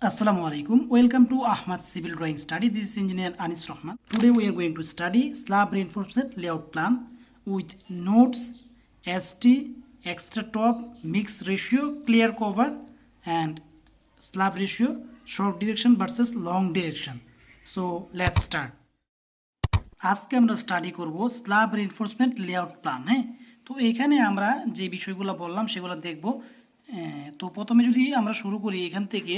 Assalamu alaikum. Welcome to Ahmad Civil Drawing Study. This is Engineer Anis Rahman. Today we are going to study slab reinforcement layout plan with notes, ST, extra top, mix ratio, clear cover and slab ratio, short direction versus long direction. So let's start. আজকে আমরা study করব slab reinforcement layout plan হ্যাঁ তো এখানে আমরা যে বিষয়গুলো বললাম সেগুলো দেখব তো প্রথমে যদি আমরা শুরু করি এখান থেকে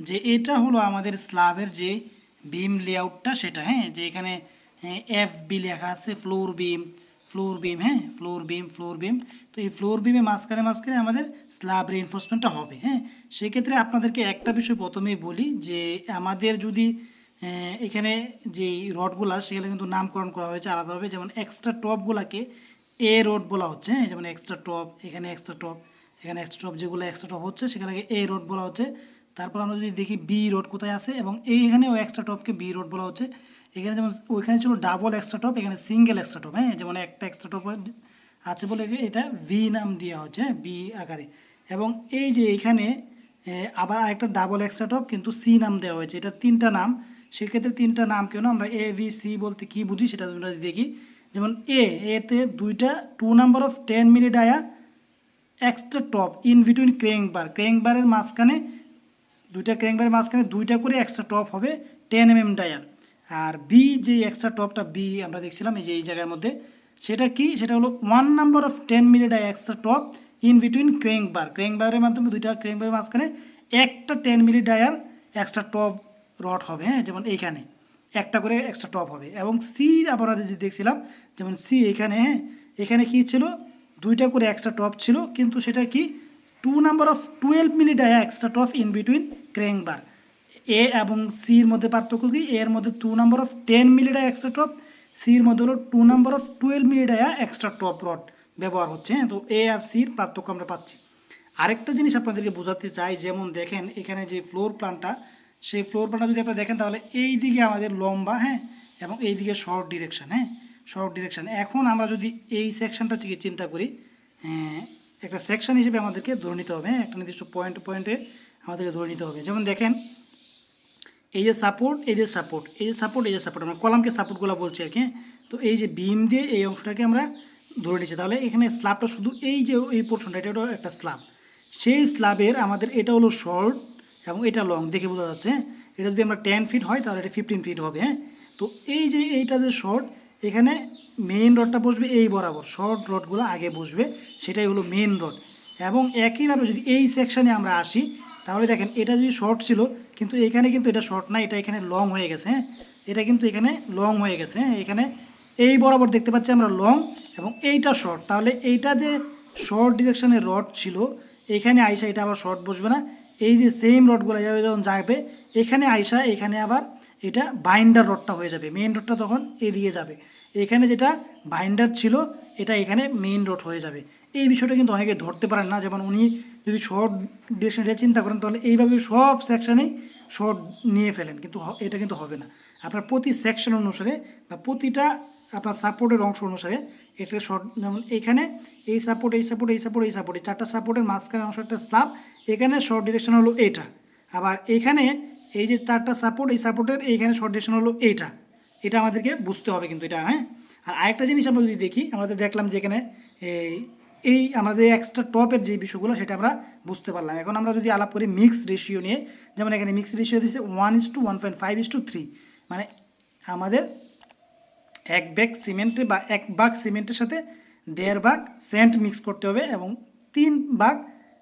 যে এটা হলো আমাদের স্ল্যাবের যে বিম লেআউটটা সেটা হ্যাঁ? যে এখানে এফ বি লেখা আছে ফ্লোর বিম ফ্লোর বিম হ্যাঁ? ফ্লোর বিম ফ্লোর বিম তো এই ফ্লোর বিমে মাঝখানে মাঝখানে আমাদের স্ল্যাব রিনফোর্সমেন্টটা হবে হ্যাঁ? সেক্ষেত্রে আপনাদেরকে একটা বিষয় প্রথমেই বলি যে আমাদের যদি এখানে যে রডগুলা, সেগুলো কিন্তু নামকরণ করা হয়েছে আলাদাভাবে। যেমন এক্সট্রা টপগুলাকে এ রোড বলা হচ্ছে হ্যাঁ? যেমন এক্সট্রা টপ এখানে এক্সট্রা টপ এখানে এক্সট্রা টপ যেগুলো এক্সট্রা টপ হচ্ছে সেখানে এ রোড বলা হচ্ছে। তারপর আমরা যদি দেখি বি রোড কোথায় আছে এবং এই এইখানেও এক্সট্রা টপকে বি রোড বলা হচ্ছে। এখানে যেমন ওইখানে ছিল ডাবল এক্সট্রা টপ এখানে সিঙ্গেল এক্সট্রা টপ হ্যাঁ? যেমন একটা এক্সট্রা টপ আছে বলে এটা ভি নাম দেওয়া হচ্ছে হ্যাঁ? বি আকারে। এবং এই যে এখানে আবার আরেকটা ডাবল এক্সট্রা টপ কিন্তু সি নাম দেওয়া হয়েছে। এটা তিনটা নাম। সেক্ষেত্রে তিনটা নাম কেন আমরা এ বি সি বলতে কি বুঝি সেটা আমরা দেখি। যেমন এ এতে দুইটা two number of ten minute আয়া extra top in between crank bar crank বারের মাঝখানে দুইটা ক্রেং বারের মাঝখানে দুইটা করে এক্সট্রা টপ হবে টেন এম এম ডায়ার আর বি যে এক্সট্রা টপটা বি আমরা দেখছিলাম, এই যে এই জায়গার মধ্যে, সেটা কি? সেটা হলো one number of ten minute I extra top in between crank bar crank বারের মাধ্যমে দুইটা ক্রেং বারের মাঝখানে একটা টেন মিনিট ডায়ার এক্সট্রা টপ রড হবে হ্যাঁ যেমন এইখানে। একটা করে এক্সট্রা টপ হবে। এবং সি আমরা যদি দেখছিলাম, যেমন সি এখানে হ্যাঁ এখানে কি ছিল? দুইটা করে এক্সট্রা টপ ছিল, কিন্তু সেটা কি? Two number of twelve minute আয়া extra top in between crank bar. A এবং সির মধ্যে পার্থক্য কি? এর মধ্যে two number of ten minute extra top সির মধ্যে হলো two number of twelve minute extra top rod ব্যবহার হচ্ছে হ্যাঁ? তো এ আর সির পার্থক্য আমরা পাচ্ছি। আরেকটা জিনিস আপনাদেরকে বোঝাতে চাই যেমন দেখেন এখানে যে ফ্লোর প্ল্যানটা সেই ফ্লোর প্ল্যানটা যদি আপনারা দেখেন তাহলে এই দিকে আমাদের লম্বা হ্যাঁ? এবং এই দিকে শর্ট ডিরেকশন হ্যাঁ? শর্ট ডিরেকশন এখন আমরা যদি এই সেকশনটা চিন্তা করি হ্যাঁ, একটা সেকশন হিসেবে আমাদেরকে ধরে নিতে হবে হ্যাঁ? একটা নির্দিষ্ট পয়েন্ট পয়েন্টে আমাদেরকে ধরে নিতে হবে। যেমন দেখেন, এই যে সাপোর্ট এই যে সাপোর্ট এই যে সাপোর্ট এই যে সাপোর্ট আমরা কলামকে সাপোর্টগুলো বলছি আর কি? তো এই যে বিম দিয়ে এই অংশটাকে আমরা ধরে নিচ্ছি। তাহলে এখানে স্ল্যাবটা শুধু এই যে এই পোর্শনটা এটা একটা স্ল্যাব সেই স্ল্যাবের আমাদের এটা হলো শর্ট এবং এটা লং দেখে বোঝা যাচ্ছে? এটা যদি আমরা টেন ফিট হয়, তাহলে এটা ফিফটিন ফিট হবে হ্যাঁ? তো এই যে এইটা যে শর্ট এখানে মেইন রডটা বসবে এই বরাবর। শর্ট রডগুলো আগে বসবে, সেটাই হলো মেইন রড এবং একইভাবে যদি এই সেকশানে আমরা আসি তাহলে দেখেন, এটা যদি শর্ট ছিল, কিন্তু এখানে কিন্তু এটা শর্ট না, এটা এখানে লং হয়ে গেছে হ্যাঁ? এটা কিন্তু এখানে লং হয়ে গেছে হ্যাঁ? এখানে এই বরাবর দেখতে পাচ্ছি আমরা লং এবং এইটা শর্ট তাহলে এইটা যে শর্ট ডিরেকশনের রড ছিল, এখানে আইসা এটা আবার শর্ট বসবে না। এই যে সেম রডগুলো যাবে যখন যাবে, এখানে আইসা এখানে আবার এটা বাইন্ডার রডটা হয়ে যাবে মেইন রডটা তখন এদিকে যাবে। এখানে যেটা বাইন্ডার ছিল, এটা এখানে মেইন রোড হয়ে যাবে। এই বিষয়টা কিন্তু অনেকে ধরতে পারেন না। যেমন উনি যদি শর্ট ডিরেকশনটা চিন্তা করেন, তাহলে এইভাবে সব সেকশনেই শর্ট নিয়ে ফেলেন। কিন্তু এটা কিন্তু হবে না। আপনার প্রতি সেকশন অনুসারে বা প্রতিটা আপনার সাপোর্টের অংশ অনুসারে এটা শর্ট যেমন এখানে এই সাপোর্ট এই সাপোর্ট এই সাপোর্ট এই সাপোর্ট এই চারটা সাপোর্টের মাঝখানে অংশ একটা স্লাব এখানে শর্ট ডিরেকশন হলো এটা। আবার এখানে এই যে চারটা সাপোর্ট এই সাপোর্টের এইখানে শর্ট ডিরেকশন হলো এইটা এটা আমাদেরকে বুঝতে হবে কিন্তু এটা হ্যাঁ? আর আরেকটা জিনিস আমরা যদি দেখি, আমরা তো দেখলাম যে এখানে এই এই আমাদের এক্সট্রা টপের যে বিষয়গুলো, সেটা আমরা বুঝতে পারলাম। এখন আমরা যদি আলাপ করি মিক্স রেশিও নিয়ে, যেমন এখানে মিক্স রেশিও দিচ্ছে one is two one point five is two three মানে আমাদের এক ব্যাগ সিমেন্টে বা এক বাগ সিমেন্টের সাথে দেড় ভাগ সেন্ট মিক্স করতে হবে এবং তিন ভাগ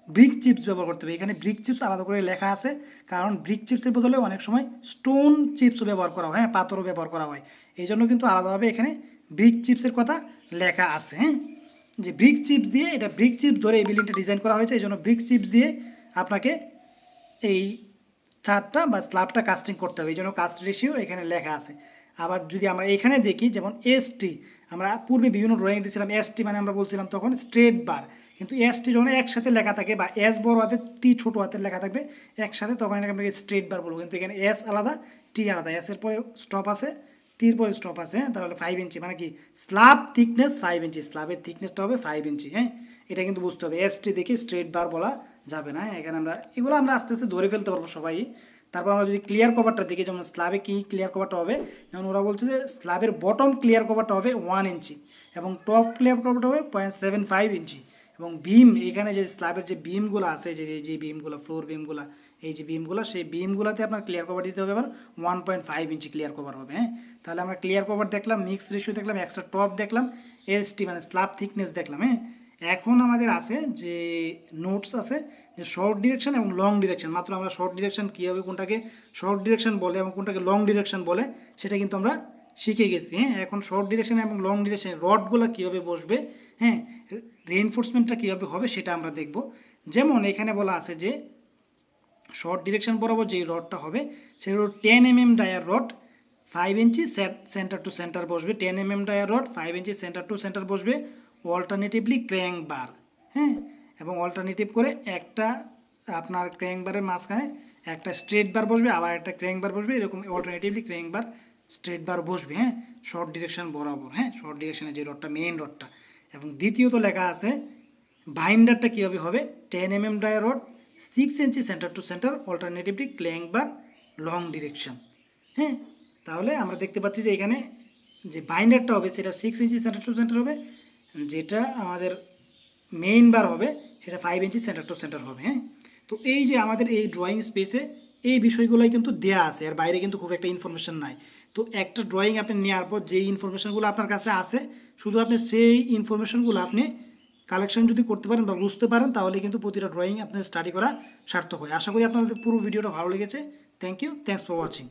ব্রিক চিপস ব্যবহার করতে হবে। এখানে ব্রিক চিপস আলাদা করে লেখা আছে, কারণ ব্রিক চিপসের বদলে অনেক সময় স্টোন চিপসও ব্যবহার করা হয় হ্যাঁ পাথরও ব্যবহার করা হয়। এই জন্য কিন্তু আলাদাভাবে এখানে ব্রিক চিপসের কথা লেখা আছে হ্যাঁ। যে ব্রিক চিপস দিয়ে, এটা ব্রিক চিপস ধরে এই বিল্ডিংটা ডিজাইন করা হয়েছে, এই জন্য ব্রিক চিপস দিয়ে আপনাকে এই ছাদটা বা স্ল্যাবটা কাস্টিং করতে হবে। এই জন্য কাস্ট রেশিও এখানে লেখা আছে। আবার যদি আমরা এখানে দেখি, যেমন এসটি আমরা পূর্বে বিভিন্ন ড্রয়িং দিয়েছিলাম এসটি মানে আমরা বলছিলাম তখন স্ট্রেট বার কিন্তু এসটি যখন একসাথে লেখা থাকে বা এস বড় হাতে টি ছোটো হাতের লেখা থাকবে, একসাথে তখন এটাকে আমরা স্ট্রেট বার বলব। কিন্তু এখানে এস আলাদা টি আলাদা। এস এর পরে স্টপ আছে টির পরে স্টপ আছে হ্যাঁ? তাহলে ফাইভ ইঞ্চি মানে কি? স্ল্যাব থিকনেস ফাইভ ইঞ্চি স্ল্যাবের থিকনেসটা হবে ফাইভ ইঞ্চি হ্যাঁ? এটা কিন্তু বুঝতে হবে। এসটি দেখে স্ট্রেট বার বলা যাবে না হ্যাঁ? এখানে আমরা, এগুলো আমরা আস্তে আস্তে ধরে ফেলতে পারব সবাই। তারপর আমরা যদি ক্লিয়ার কভারটা দেখি, যেমন স্ল্যাবে কি ক্লিয়ার কভারটা হবে, যেমন ওরা বলছে যে স্ল্যাবের বটম ক্লিয়ার কভারটা হবে ওয়ান ইঞ্চি এবং টপ ক্লিয়ার কভারটা হবে পয়েন্ট সেভেন ফাইভ ইঞ্চি এবং বিম এখানে যে স্ল্যাবের যে বিমগুলো আছে, যে যে বিমগুলো ফ্লোর বিমগুলো এই যে বিমগুলো সেই বিমগুলোতে আপনার ক্লিয়ার কভার দিতে হবে আবার one point five inch clear cover হবে হ্যাঁ? তাহলে আমরা ক্লিয়ার কভার দেখলাম মিক্স রেশিও দেখলাম এক্সট্রা টপ দেখলাম এসটি মানে স্ল্যাব থিকনেস দেখলাম হ্যাঁ? এখন আমাদের আছে যে নোটস আছে যে শর্ট ডিরেকশন এবং লং ডিরেকশন মাত্র আমরা শর্ট ডিরেকশন কীভাবে কোনটাকে শর্ট ডিরেকশন বলে এবং কোনটাকে লং ডিরেকশন বলে, সেটা কিন্তু আমরা শিখে গেছি হ্যাঁ? এখন শর্ট ডিরেকশন এবং লং ডিরেকশন রডগুলো কীভাবে বসবে হ্যাঁ? রেইনফোর্সমেন্টটা কীভাবে হবে সেটা আমরা দেখব। যেমন এখানে বলা আছে যে শর্ট ডিরেকশন বরাবর যেই রডটা হবে সেটা হলো ten M M Dier rod five inch centre to centre বসবে। Ten M M Dier rod five inch centre to centre বসবে অল্টারনেটিভলি ক্র্যাঙ্ক বার হ্যাঁ? এবং অল্টারনেটিভ করে একটা আপনার ক্র্যাঙ্ক বারের মাঝখানে একটা স্ট্রেট বার বসবে, আবার একটা ক্র্যাঙ্ক বার বসবে, এরকম alternatively crank bar straight bar বসবে হ্যাঁ? শর্ট ডিরেকশন বরাবর হ্যাঁ? শর্ট ডিরেকশনে যে রডটা মেইন রডটা। এবং দ্বিতীয়ত লেখা আছে বাইন্ডারটা কীভাবে হবে? Ten M M dia rod six inch centre to centre alternatively crank bar long direction হ্যাঁ? তাহলে আমরা দেখতে পাচ্ছি যে এখানে যে বাইন্ডারটা হবে, সেটা six inch centre to centre হবে, যেটা আমাদের মেইন বার হবে, সেটা five inch centre to centre হবে হ্যাঁ? তো এই যে আমাদের এই ড্রয়িং স্পেসে এই বিষয়গুলোই কিন্তু দেয়া আছে, এর বাইরে কিন্তু খুব একটা ইনফরমেশন নাই। তো একটা ড্রয়িং আপনি নেওয়ার পর যেই ইনফরমেশানগুলো আপনার কাছে আছে, শুধু আপনি সেই ইনফরমেশানগুলো আপনি কালেকশন যদি করতে পারেন বা বুঝতে পারেন, তাহলে কিন্তু প্রতিটা ড্রয়িং আপনার স্টাডি করা সার্থক হয়। আশা করি আপনাদের পুরো ভিডিওটা ভালো লেগেছে। Thank you thanks for watching